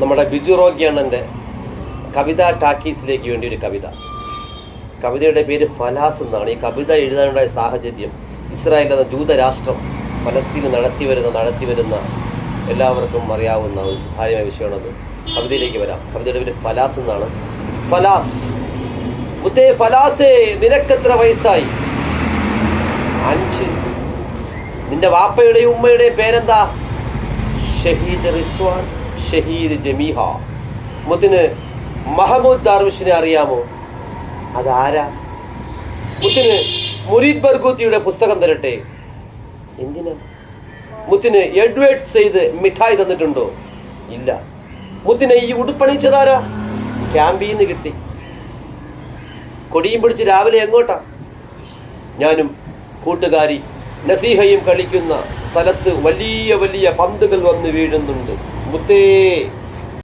നമ്മുടെ ബിജു റോഗ്യാണന്റെ കവിത ടാക്കീസിലേക്ക് വേണ്ടി ഒരു കവിത. കവിതയുടെ പേര് ഫലാസ് എന്നാണ്. ഈ കവിത എഴുതാനുണ്ടായ സാഹചര്യം ഇസ്രായേൽ എന്ന ജൂതരാഷ്ട്രം ഫലസ്തീന് നടത്തി വരുന്ന എല്ലാവർക്കും അറിയാവുന്ന ഒരു സുതാര്യമായ വിഷയമാണത്. കവിതയിലേക്ക് വരാം. കവിതയുടെ പേര് ഫലാസ് എന്നാണ്. ഫലാസ്. ഫലാസേ നിനക്കെത്ര വയസ്സായി? അഞ്ച്. നിന്റെ വാപ്പയുടെയും ഉമ്മയുടെയും പേരെന്താ? ഷഹീദ് റിസ്വാൻ. ഷഹീദ് ജമീഹ. മുത്തിന് മഹമ്മൂദ് ദാർവിഷിനെ അറിയാമോ? അതാരാ? മുത്തിന് മുരീദ് ബർഗൂത്തിയുടെ പുസ്തകം തരട്ടെ? എന്തിനാ? മുത്തിന് എഡ്വേർഡ് ചെയ്ത് മിഠായി തന്നിട്ടുണ്ടോ? ഇല്ല. മുത്തിനെ ഈ ഉടുപ്പണിച്ചതാരാ ക്യാമ്പിൽ നിന്ന് കിട്ടി. കൊടിയും പിടിച്ച് രാവിലെ എങ്ങോട്ടാ? ഞാനും കൂട്ടുകാരി നസീഹയും കളിക്കുന്ന സ്ഥലത്ത് വലിയ വലിയ പന്തുകൾ വന്ന് വീഴുന്നുണ്ട്. മുത്തേ